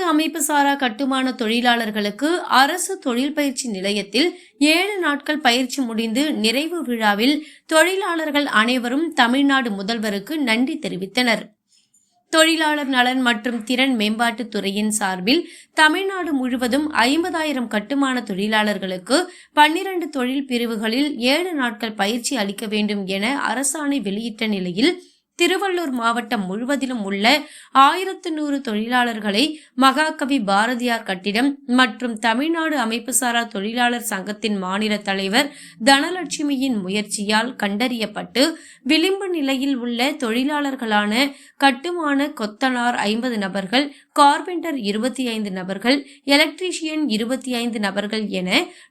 அமைப்பு சாரா கட்டுமான தொழிலாளர்களுக்கு அரசு தொழில் பயிற்சி நிலையத்தில் ஏழு நாட்கள் பயிற்சி முடிந்து நிறைவு விழாவில் தொழிலாளர்கள் அனைவரும் தமிழ்நாடு முதல்வருக்கு நன்றி தெரிவித்தனர். தொழிலாளர் நலன் மற்றும் திறன் மேம்பாட்டுத் துறையின் சார்பில் தமிழ்நாடு முழுவதும் ஐம்பதாயிரம் கட்டுமான தொழிலாளர்களுக்கு பன்னிரண்டு தொழில் பிரிவுகளில் ஏழு நாட்கள் பயிற்சி அளிக்க வேண்டும் என அரசாணை வெளியிட்ட நிலையில் திருவள்ளூர் மாவட்டம் முழுவதிலும் உள்ள ஆயிரத்து நூறு தொழிலாளர்களை மகாகவி பாரதியார் கட்டிடம் மற்றும் தமிழ்நாடு அமைப்புசாரா தொழிலாளர் சங்கத்தின் மாநில தலைவர் தனலட்சுமியின் முயற்சியால் கண்டறியப்பட்டு விளிம்பு நிலையில் உள்ள தொழிலாளர்களான கட்டுமான கொத்தனார் ஐம்பது நபர்கள் கார்பெண்டர் இருபத்தி ஐந்து நபர்கள் எலக்ட்ரீஷியன் இருபத்தி ஐந்து நபர்கள் என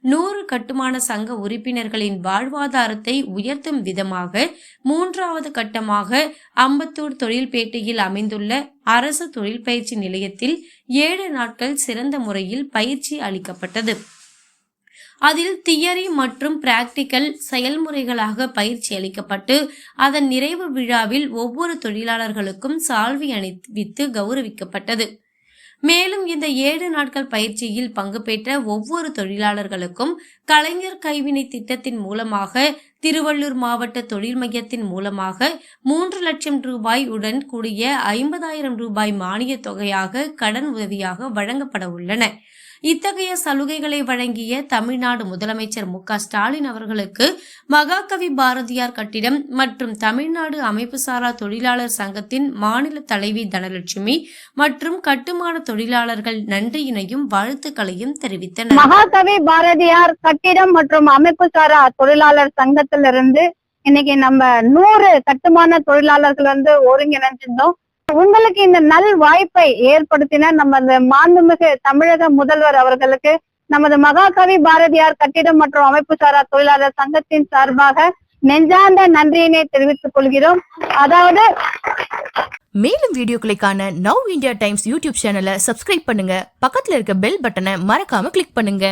நூறு கட்டுமான சங்க உறுப்பினர்களின் வாழ்வாதாரத்தை உயர்த்தும் விதமாக மூன்றாவது கட்டமாக அம்பத்தூர் தொழில்பேட்டையில் அமைந்துள்ள அரசு தொழில் பயிற்சி நிலையத்தில் ஏழு நாட்கள் சிறந்த முறையில் பயிற்சி அளிக்கப்பட்டது. அதில் தியரி மற்றும் பிராக்டிக்கல் செயல்முறைகளாக பயிற்சி அளிக்கப்பட்டு அதன் நிறைவு விழாவில் ஒவ்வொரு தொழிலாளர்களுக்கும் சால்வி அணிவித்து கௌரவிக்கப்பட்டது. மேலும் இந்த ஏழு நாட்கள் பயிற்சியில் பங்கு பெற்ற ஒவ்வொரு தொழிலாளர்களுக்கும் கலைஞர் கைவினை திட்டத்தின் மூலமாக திருவள்ளூர் மாவட்ட தொழில் மையத்தின் மூலமாக மூன்று லட்சம் ரூபாய் உடன் கூடிய ஐம்பதாயிரம் ரூபாய் மானிய தொகையாக கடன் உதவியாக வழங்கப்பட உள்ளன. இத்தகைய சலுகைகளை வழங்கிய தமிழ்நாடு முதலமைச்சர் மு ஸ்டாலின் அவர்களுக்கு மகாகவி பாரதியார் கட்டிடம் மற்றும் தமிழ்நாடு அமைப்புசாரா தொழிலாளர் சங்கத்தின் மாநில தலைவி தனலட்சுமி மற்றும் கட்டுமான தொழிலாளர்கள் நன்றியினையும் வாழ்த்துக்களையும் தெரிவித்தனர். மகாகவி பாரதியார் கட்டிடம் மற்றும் அமைப்புசாரா தொழிலாளர் சங்கத்தின் தொழிலாளர் இருந்து இன்னைக்கு நம்ம நூறு கட்டுமான தொழிலாளர்கள் வந்து ஒருங்கிணைஞ்சிருந்தோம். உங்களுக்கு இந்த நல் வாய்ப்பை ஏற்படுத்தின நம்ம இந்த மாண்புமிகு தமிழக முதல்வர் அவர்களுக்கு நமது மகாகவி பாரதியார் கட்டிடம் மற்றும் அமைப்பு சாரா தொழிலாளர் சங்கத்தின் சார்பாக நெஞ்சார்ந்த நன்றியினை தெரிவித்துக் கொள்கிறோம். அதாவது மேலும் வீடியோக்களை காண நவ் இந்தியா டைம்ஸ் யூடியூப் சேனலை சப்ஸ்கிரைப் பண்ணுங்க. பக்கத்துல இருக்க பெல் பட்டனை மறக்காம கிளிக் பண்ணுங்க.